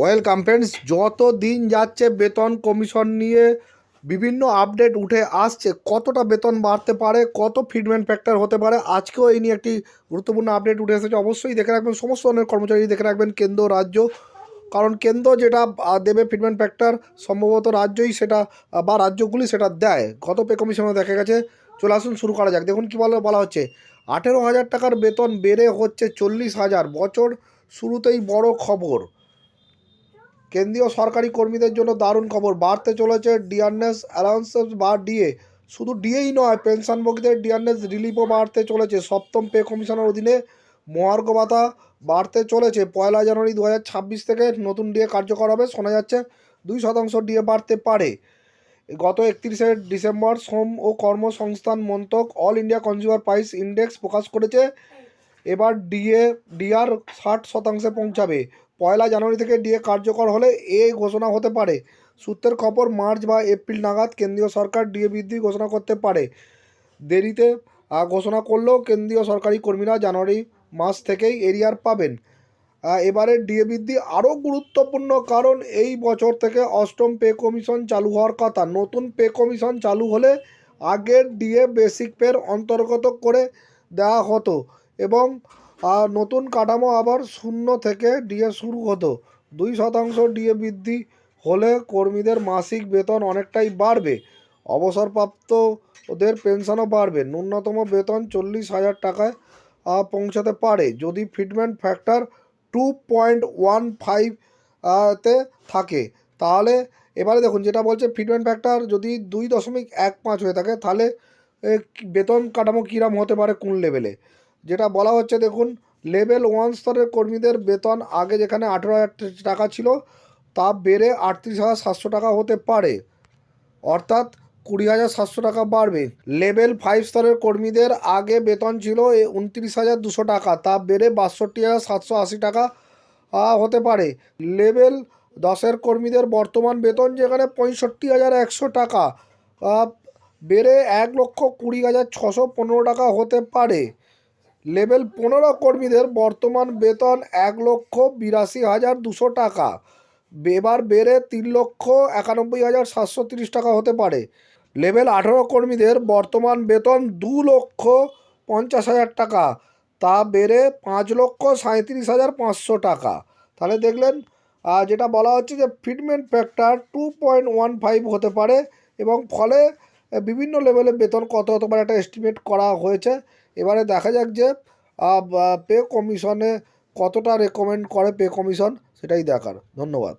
Welcome friends যত দিন যাচ্ছে বেতন কমিশন নিয়ে বিভিন্ন আপডেট উঠে আসছে, কতটা বেতন বাড়তে পারে, কত ফিডম্যান ফ্যাক্টর হতে পারে, আজকেও এই নিয়ে একটি গুরুত্বপূর্ণ আপডেট উঠে এসেছে। অবশ্যই দেখে রাখবেন, সমস্ত ধরনের কর্মচারী দেখে রাখবেন কেন্দ্র, রাজ্য। কারণ কেন্দ্র যেটা দেবে ফিডম্যান ফ্যাক্টর সম্ভবত রাজ্যই সেটা বা রাজ্যগুলি সেটা দেয়। গত পে কমিশনে দেখা গেছে। চলে আসুন, শুরু করা যাক। দেখুন কী বলে, বলা হচ্ছে, আঠেরো হাজার টাকার বেতন বেড়ে হচ্ছে চল্লিশ হাজার। বছর শুরুতেই বড় খবর। কেন্দ্রীয় সরকারি কর্মীদের জন্য দারুণ খবর। বাড়তে চলেছে ডিয়ারনেস অ্যালাউন্সেস বা ডিএ। শুধু ডিএই নয়, পেনশনভোগীদের ডিয়ারনেস রিলিফও বাড়তে চলেছে। সপ্তম পে কমিশনের অধীনে মহার্ঘ ভাতা বাড়তে চলেছে। পয়লা জানুয়ারি দু থেকে নতুন ডিএ কার্যকর হবে। শোনা যাচ্ছে দুই শতাংশ ডিএ বাড়তে পারে। গত একত্রিশে ডিসেম্বর শ্রম ও কর্মসংস্থান মন্ত্রক all India consumer price index প্রকাশ করেছে। এবার ডিএ, ডিআর ষাট শতাংশে পৌঁছাবে। পয়লা জানুয়ারি থেকে ডিএ কার্যকর হলে এ ঘোষণা হতে পারে। সূত্রের খবর, মার্চ বা এপ্রিল নাগাদ কেন্দ্রীয় সরকার ডিএ বৃদ্ধি ঘোষণা করতে পারে। দেরিতে ঘোষণা করলেও কেন্দ্রীয় সরকারি কর্মীরা জানুয়ারি মাস থেকেই এরিয়ার পাবেন। এবারে ডিএ বৃদ্ধি আরও গুরুত্বপূর্ণ কারণ, এই বছর থেকে অষ্টম পে কমিশন চালু হওয়ার কথা। নতুন পে কমিশন চালু হলে আগের ডিএ বেসিক পের অন্তর্গত করে দেওয়া হতো এবং আহ, নতুন কাঠামো আবার শূন্য থেকে ডিএ শুরু হতো। দুই শতাংশ ডিএ বৃদ্ধি হলে কর্মীদের মাসিক বেতন অনেকটাই বাড়বে। অবসরপ্রাপ্ত ওদের পেনশনও বাড়বে। ন্যূনতম বেতন চল্লিশ হাজার টাকায় পৌঁছাতে পারে। যদি fitment factor two point one five তে থাকে তাহলে এবারে দেখুন যেটা বলছে ফিটমেন্ট ফ্যাক্টর যদি দুই দশমিক এক পাঁচ হয়ে থাকে তাহলে বেতন কাঠামো কীরম হতে পারে কোন লেভেলে? যেটা বলা হচ্ছে, দেখুন, লেভেল ওয়ান স্তরের কর্মীদের বেতন আগে যেখানে আঠেরো হাজার টাকা ছিল, তা বেড়ে আটত্রিশ হাজার সাতশো টাকা হতে পারে। অর্থাৎ কুড়ি হাজার সাতশো টাকা বাড়বে। লেভেল ফাইভ স্তরের কর্মীদের আগে বেতন ছিল উনত্রিশ হাজার দুশো টাকা, তা বেড়ে বাষট্টি হাজার সাতশো আশি টাকা হতে পারে। লেভেল দশের কর্মীদের বর্তমান বেতন যেখানে পঁয়ষট্টি হাজার একশো টাকা বেড়ে এক লক্ষ কুড়ি হাজার ছশো পনেরো টাকা হতে পারে। লেভেল পনেরো কর্মীদের বর্তমান বেতন এক লক্ষ বিরাশি হাজার দুশো টাকা। এবার বেড়ে তিন লক্ষ একানব্বই হাজার সাতশো তিরিশ টাকা হতে পারে। লেভেল আঠেরো কর্মীদের বর্তমান বেতন দু লক্ষ পঞ্চাশ হাজার টাকা, তা বেড়ে পাঁচ লক্ষ সাঁত্রিশ হাজার পাঁচশো টাকা। তাহলে দেখলেন যেটা বলা হচ্ছে যে fitment factor two point one five হতে পারে এবং ফলে বিভিন্ন লেভেলে বেতন কত হতে পারে একটা এস্টিমেট করা হয়েছে। এবারে দেখা যাক যে পে কমিশনে কতটা রেকমেন্ড করে পে কমিশন সেটাই দেখার। ধন্যবাদ।